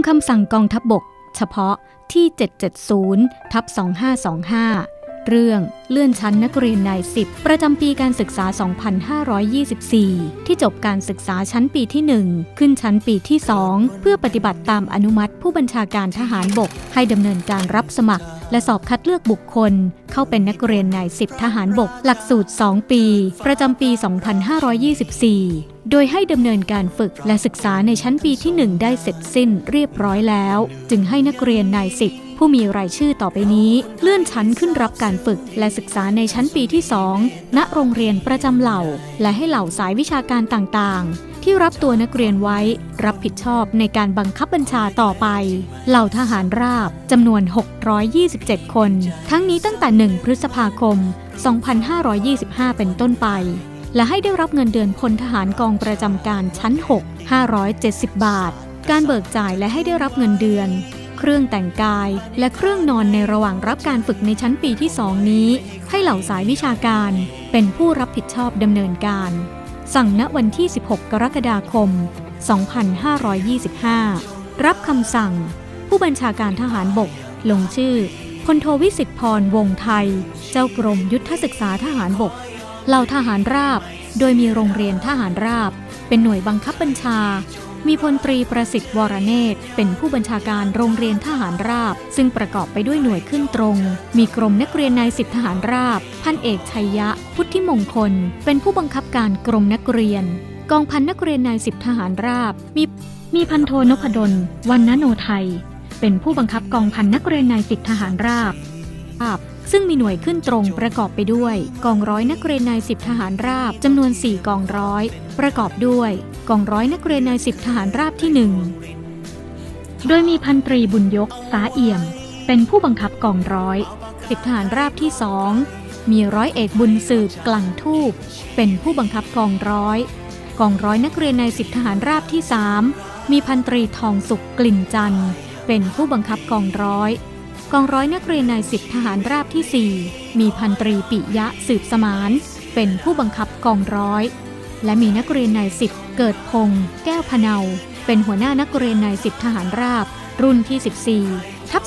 ามคำสั่งกองทัพบบก เฉพาะที่ 770ทับ2525 เรื่องเลื่อนชั้นนักเรียนนาย10ประจำปีการศึกษา 2524 ที่จบการศึกษาชั้นปีที่ 1 ขึ้นชั้นปีที่ 2 เพื่อปฏิบัติตามอนุมัติผู้บัญชาการทหารบก ให้ดำเนินการรับสมัคร และสอบคัดเลือกบุคคล เข้าเป็นนักเรียนนาย10ทหารบก หลักสูตร 2 ปี ประจำปี 2524 โดยให้ดำเนินการฝึกและศึกษาในชั้นปีที่ 1 ได้เสร็จสิ้นเรียบร้อยแล้ว จึงให้นักเรียนนาย10ผู้มีรายชื่อต่อไปนี้ เลื่อนชั้นขึ้นรับการฝึกและศึกษาในชั้นปีที่ 2 ณ โรงเรียนประจำเหล่า และให้เหล่าสายวิชาการต่างๆ ที่รับตัวนักเรียนไว้ รับผิดชอบในการบังคับบัญชาต่อไป เหล่าทหารราบจำนวน 627 คน ทั้งนี้ตั้งแต่1 พฤษภาคม 2525 เป็นต้นไป และให้ได้รับเงินเดือนพลทหารกองประจำการชั้น 6 570 บาท การเบิกจ่ายและให้ได้รับเงินเดือน เครื่องแต่งกาย และเครื่องนอนในระหว่างรับการฝึกในชั้นปีที่ 2 นี้ ให้เหล่าสายวิชาการ เป็นผู้รับผิดชอบดำเนินการ สั่งณวันที่ 16 กรกฎาคม 2525 รับคำสั่ง ผู้บัญชาการทหารบก ลงชื่อ พลโทวิสิทธพรวงไทย เจ้ากรมยุทธศึกษาทหารบกเหล่าทหารราบ โดยมีโรงเรียนทหารราบ เป็นหน่วยบังคับบัญชา มีพลตรีประสิทธิ์วรเนตรเป็นผู้บัญชาการโรงเรียนทหารราบ ซึ่งประกอบไปด้วยหน่วยขึ้นตรง มีกรมนักเรียนนายสิบทหารราบ พันเอกชัยยะ พุทธิมงคล เป็นผู้บังคับการกรมนักเรียน กองพันนักเรียนนายสิบทหารราบ มีมีพันโทนพดลวันนโนไทย เป็นผู้บังคับกองพันนักเรียนนายสิบทหารราบซึ่งมีหน่วยขึ้นตรงประกอบไปด้วย กองร้อยนักเรียนนายสิบทหารราบจำนวน 4 กองร้อย ประกอบด้วย กองร้อยนักเรียนนายสิบทหารราบที่ 1 โดยมีพันตรีบุญยกสาเอี่ยม เป็นผู้บังคับกองร้อยสิบทหารราบที่สองมีร้อยเอกบุญสืบกลั่งทูบเป็นผู้บังคับกองร้อย กองร้อยนักเรียนนายสิบทหารราบที่สามมีพันตรีทองสุขกลิ่นจันทร์ เป็นผู้บังคับกองร้อย กองร้อยนักเรียนนายสิบทหารราบที่ 4 มีพันตรีปิยะสืบสมาน เป็นผู้บังคับกองร้อย และมีนักเรียนนายสิบเกิดพง แก้วพเนาเป็นหัวหน้านักเรียนนายสิบทหารราบ รุ่นที่ 14 ทับ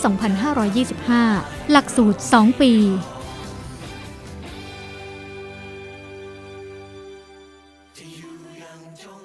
2525 หลักสูตร 2 ปีที่อยู่ยังจง